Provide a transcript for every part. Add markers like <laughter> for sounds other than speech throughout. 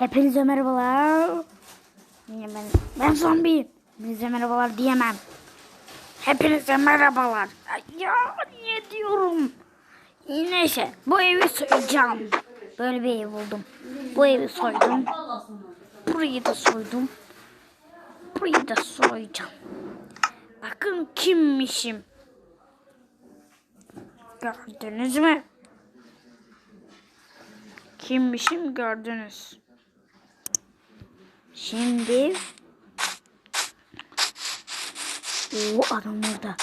Hepinize merhabalar. Yine ben, ben zombiyim. Hepinize merhabalar diyemem. Hepinize merhabalar. Ya niye diyorum? Neyse bu evi soyacağım. Böyle bir ev buldum. Bu evi soydum. Burayı da soydum. Burayı da soyacağım. Bakın kimmişim. Gördünüz mü? Kimmişim gördünüz. Şimdi o adam orada.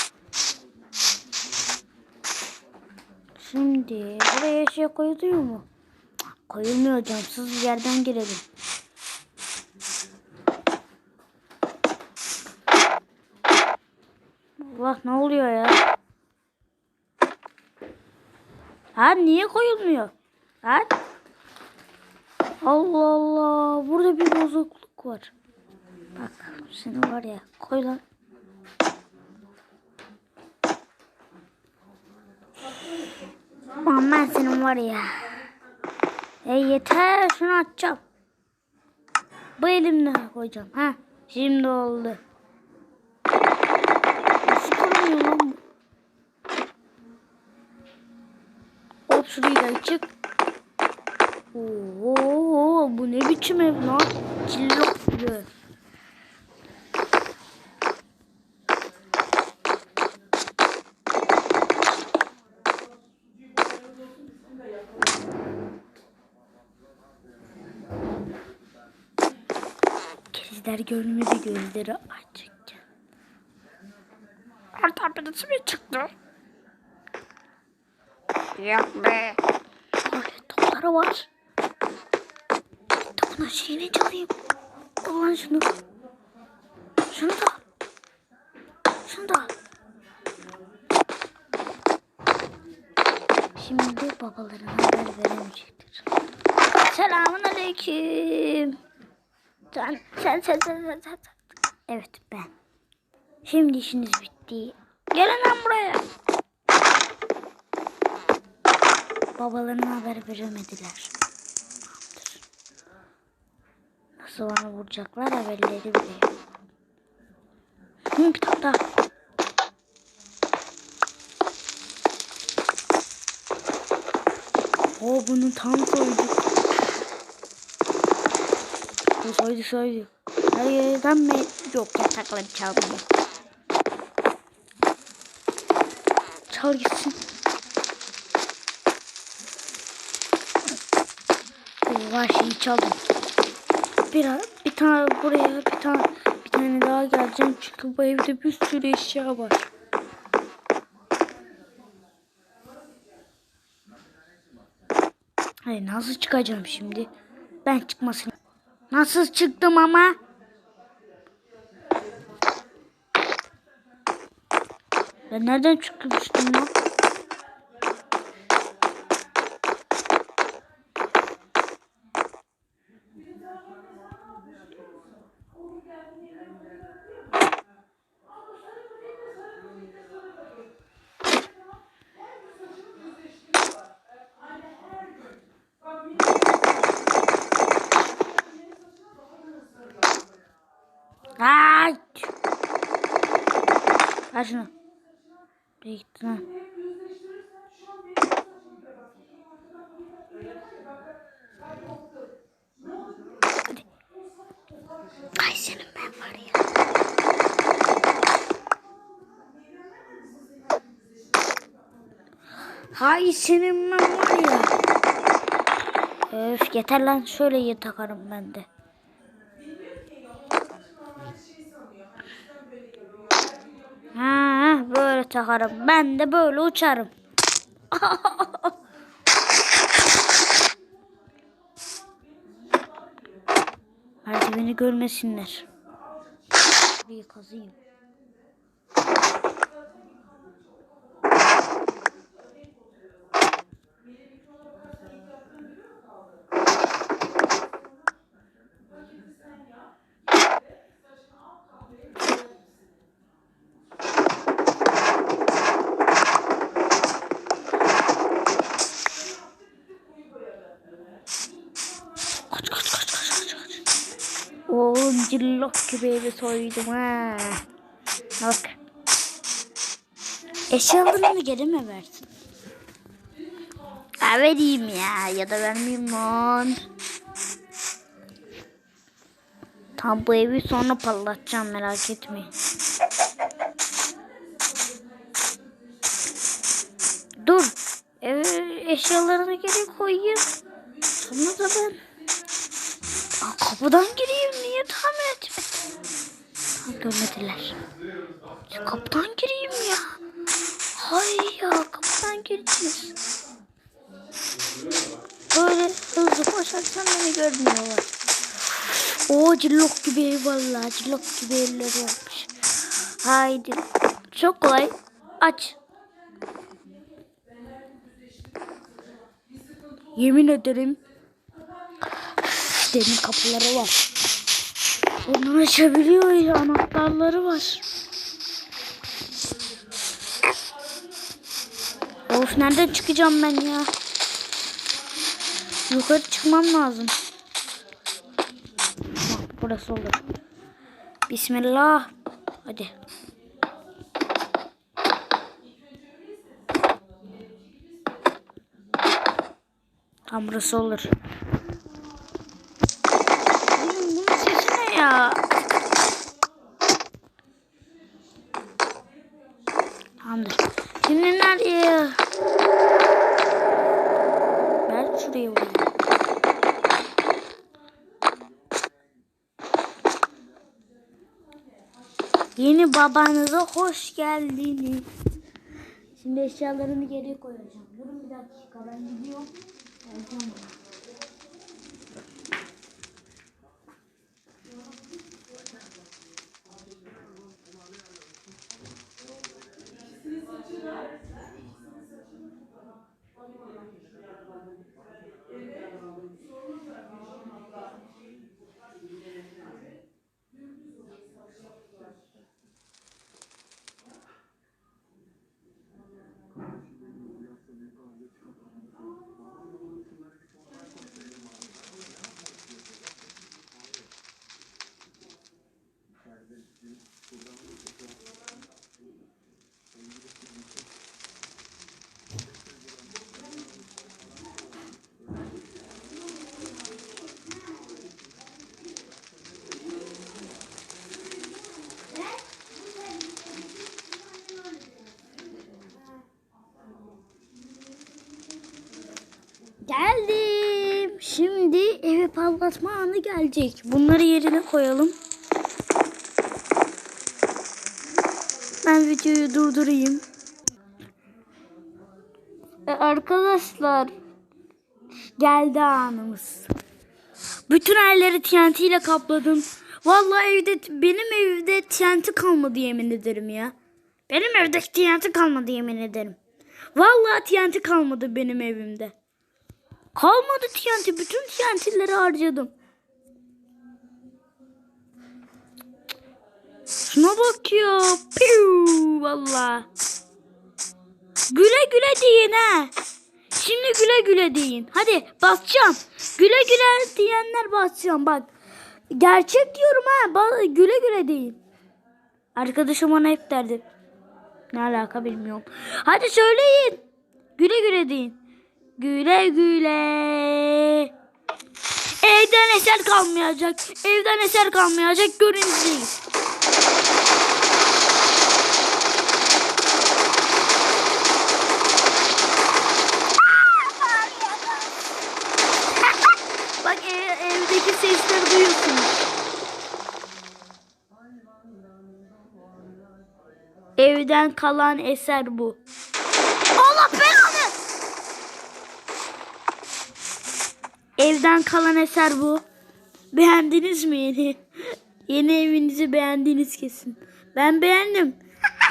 Şimdi buraya şey koyuluyor mu? Koyulmuyor camsız bir yerden girelim. Allah ne oluyor ya? Ha niye koyulmuyor? Ha? Allah Allah. Burada bir bozukluk var. Bak seni var ya koy lan. Aman senin var ya. E yeter şunu açacağım. Bu elimle koyacağım. Ha şimdi oldu. Hop şurayı da açık. Lan? Cillop gibi. Kedizler görmedi gözleri açıkken. Oradan birisi mi çıktı? Yok be. Böyle topları var. Topuna şeyini çalayım. Kullan şunu. Şunu da. Şunu da. Şimdi babalarına haber veremeyecektir. Selamun aleyküm. Sen, sen, sen, sen, sen, sen. Evet ben. Şimdi işiniz bitti. Gelin lan buraya. Babalarına haber veremediler. Tamamdır. Bana vuracaklar haberleri bile. Hı, bir tane daha. O bunu tam soyduk. Bu soydu soydu. Hayır ben mi? Yok yatakları çaldım. Çal gitsin. Vay şeyi çaldım. Bir, bir tane buraya bir tane bir tane daha geleceğim çünkü bu evde bir sürü eşya var. Hayır nasıl çıkacağım şimdi? Ben çıkmasın. Nasıl çıktım ama? Ben nereden çıkmıştım lan? Ay! Ver şunu. Bir gitti. Ay senin ben var ya. Hay senin ben var ya. Öf yeter lan şöyle takarım ben de. Ha, böyle takarım. Ben de böyle uçarım. Merdiveni görmesinler. Bir kazıyım. Cillok gibi evi soydum ha. Bak. Eşyalarını geri mi versin? Ha vereyim ya ya da vermeyeyim lan. Tam bu evi sonra parlatacağım merak etmeyin. Dur. Ev eşyalarını geri koyayım. Sonra da ben kapıdan gireyim. Niye tahmin etmedin? Ha, görmediler. Şu kapıdan gireyim ya. Hay ya kapıdan gireceğiz. Böyle hızlı koşarsan beni görmüyorlar. Oo cillok gibi ev valla. Cillok gibi evler yapmış. Haydi. Çok kolay. Aç. Yemin ederim. Demir kapıları var. Onları açabiliyor ya. Anahtarları var. Of nereden çıkacağım ben ya? Yukarı çıkmam lazım. Bak burası olur. Bismillah. Hadi. Tam burası olur. Ya? Tamamdır. Şimdi nereye? Ben şuraya vurayım. Yeni babanıza hoş geldiniz. Şimdi eşyalarımı geriye koyacağım. Durun bir dakika ben gidiyorum. Geleceğim. Evet, sorun da Geldim. Şimdi evi patlatma anı gelecek. Bunları yerine koyalım. Ben videoyu durdurayım. E, arkadaşlar geldi anımız. Bütün yerleri TNT ile kapladım. Vallahi evde benim evde TNT kalmadı yemin ederim ya. Benim evde TNT kalmadı yemin ederim. Vallahi TNT kalmadı benim evimde. Kalmadı TNT. Bütün TNT'leri harcadım. Şuna bak ya. Piu valla. Güle güle deyin ha. Şimdi güle güle deyin. Hadi basacağım. Güle güle diyenler basacağım bak. Gerçek diyorum ha. Güle güle deyin. Arkadaşım ona hep derdi. Ne alaka bilmiyorum. Hadi söyleyin. Güle güle deyin. Güle güle. Evden eser kalmayacak. Evden eser kalmayacak. Görün. <laughs> Bak ev- evdeki sesleri duyuyorsunuz. Evden kalan eser bu. Allah belanı. Evden kalan eser bu. Beğendiniz mi yeni? <laughs> Yeni evinizi beğendiniz kesin. Ben beğendim.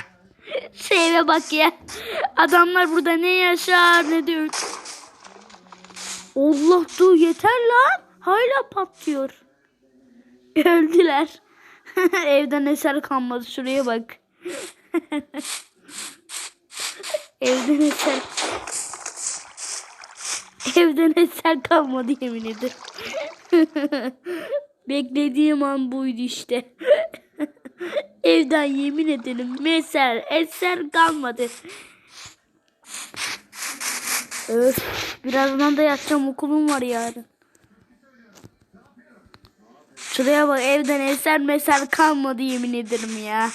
<laughs> Şu eve bak ya. Adamlar burada ne yaşar ne öl- Allah dur yeter lan. Hala patlıyor. <laughs> Öldüler. Evden eser kalmadı. Şuraya bak. Evden eser. Evden eser kalmadı yemin ederim. <laughs> Beklediğim an buydu işte. <laughs> Evden yemin ederim meser eser kalmadı. Öf, birazdan da yatacağım okulum var yarın. Şuraya bak evden eser meser kalmadı yemin ederim ya.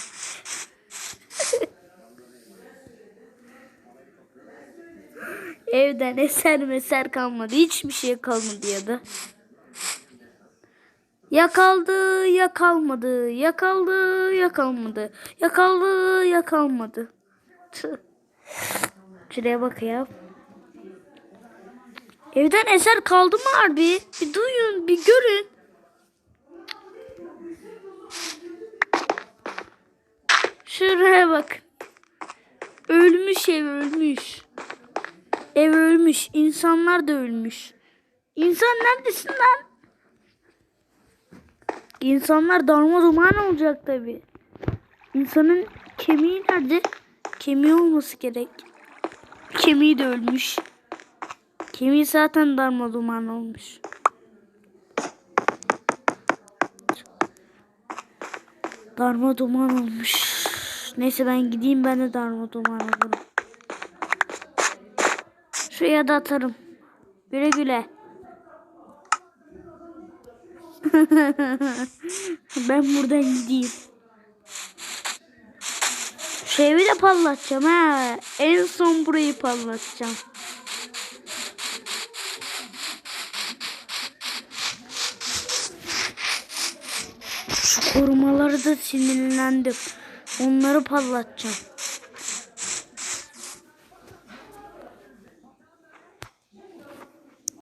Evden eser meser kalmadı. Hiçbir şey kalmadı ya da. Ya kaldı ya kalmadı. Ya kaldı ya kalmadı. Ya kaldı ya kalmadı. Tüh. Şuraya bak ya. Evden eser kaldı mı harbi? Bir duyun, bir görün. Şuraya bak. Ölmüş ev ölmüş. Ev ölmüş. İnsanlar da ölmüş. İnsan neredesin lan? İnsanlar darma duman olacak tabi. İnsanın kemiği nerede? Kemiği olması gerek. Kemiği de ölmüş. Kemiği zaten darma duman olmuş. Darma duman olmuş. Neyse ben gideyim ben de darma duman olurum. Şuraya da atarım. Güle güle. <laughs> ben buradan gideyim. Şu evi de parlatacağım ha. En son burayı parlatacağım. Şu korumaları da sinirlendim. Onları parlatacağım.